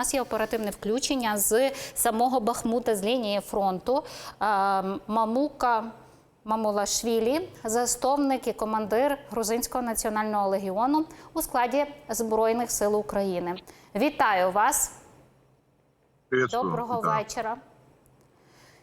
нас є оперативне включення з самого Бахмута з лінії фронту. Е, Мамука Мамулашвілі, засновник і командир Грузинського національного легіону у складі Збройних сил України. Вітаю вас! Доброго вечора.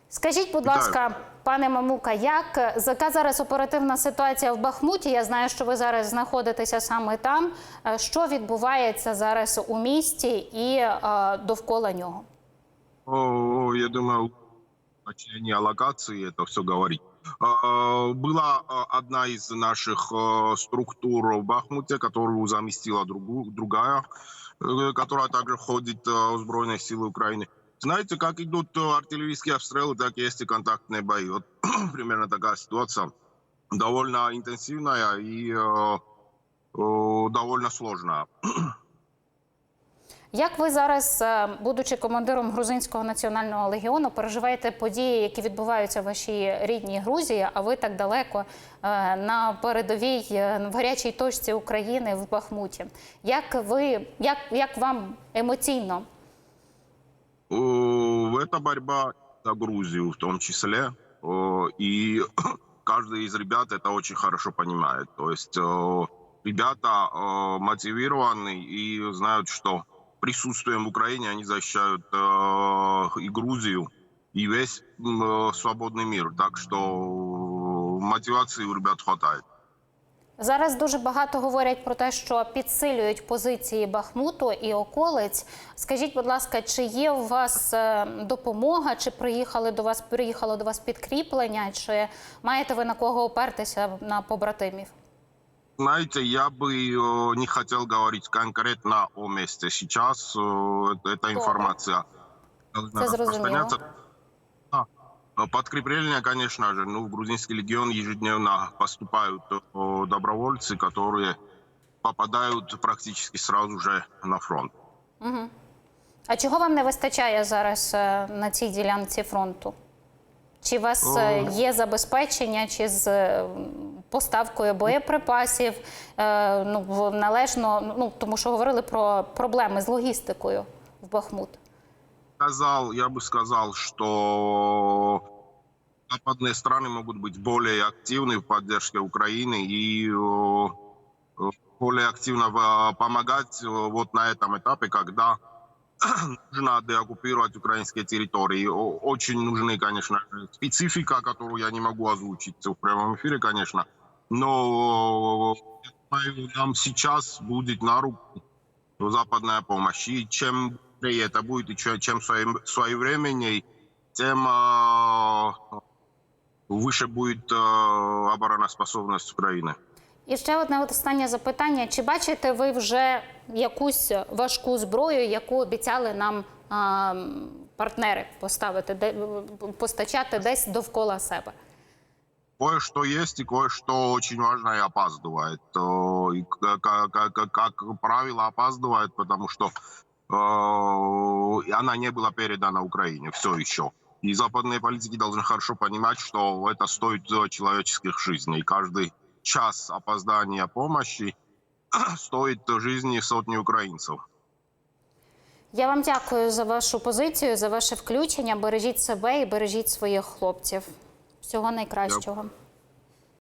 Скажіть, будь Вітаю. ласка, пане Мамука, як яка зараз оперативна ситуація в Бахмуті? Я знаю, що ви зараз знаходитеся саме там. Е, Що відбувається зараз у місті і е, довкола нього? О, я думаю, точнее, о локации это все говорить. А, Была а, одна из наших а, структур в Бахмуте, которую заместила другу- другая, э, которая также входит а, в Сбройные силы Украины. Знаете, как идут а, артиллерийские обстрелы, так и есть и контактные бои. Вот примерно такая ситуация. Довольно интенсивная и э, э, довольно сложная. Як ви зараз, е, будучи командиром Грузинського національного легіону, переживаєте події, які відбуваються в вашій рідній Грузії, а ви так далеко е, на передовій е, в гарячій точці України в Бахмуті? Як ви як, як вам емоційно? Это борьба за Грузию в том числе. И каждый из ребят это очень хорошо понимает. То есть ребята мотивированы и знают, что присутствием в Украине они защищают и Грузию, и весь свободный мир. Так что мотивации у ребят хватает. Зараз дуже багато говорять про те, що підсилюють позиції Бахмуту і околиць. Скажіть, будь ласка, чи є у вас е, допомога, чи приїхали до вас, приїхало до вас підкріплення, чи маєте ви на кого опертися на побратимів? Знаете, я бы э, не хотел говорить конкретно о месте сейчас. Э, это- Эта информация должна Это зрозумело. распространяться. Да. Но Подкрепление, конечно же, ну, в грузинский легион ежедневно поступают э, добровольцы, которые попадают практически сразу же на фронт. А чого вам не вистачає зараз е, на цій ділянці фронту? Чи у вас е, є забезпечення, чи з е, поставкою боєприпасів е, ну, в- належно, ну тому що говорили про проблеми з логістикою в Бахмут? Сказал, я бы сказал, что западные страны могут быть более активны в поддержке Украины и э, э, более активно э, помогать вот на этом этапе, когда нужно деоккупировать украинские территории. Очень нужны, конечно, специфика, которую я не могу озвучить в прямом эфире, конечно. Но нам сейчас будет на руку западная помощь. И чем быстрее это будет, и че- чем своем- своевременней, тем э, выше будет э, обороноспособность Украины. І ще одне от останнє запитання: чи бачите ви вже якусь важку зброю, яку обіцяли нам а, м, партнери поставити, де постачати десь довкола себе? Кое-что есть, и кое-что очень важно и опаздывает. Э, И, к- к- к- к- как правило, опаздывает, потому что э, она не была передана Украине все еще. И западные политики должны хорошо понимать, что это стоит э, человеческих жизней. Каждый час опоздания помощи стоит жизни сотни украинцев. Я вам дякую за вашу позицію, за ваше включення. Бережіть себе і бережіть своїх хлопців. Всього найкращого.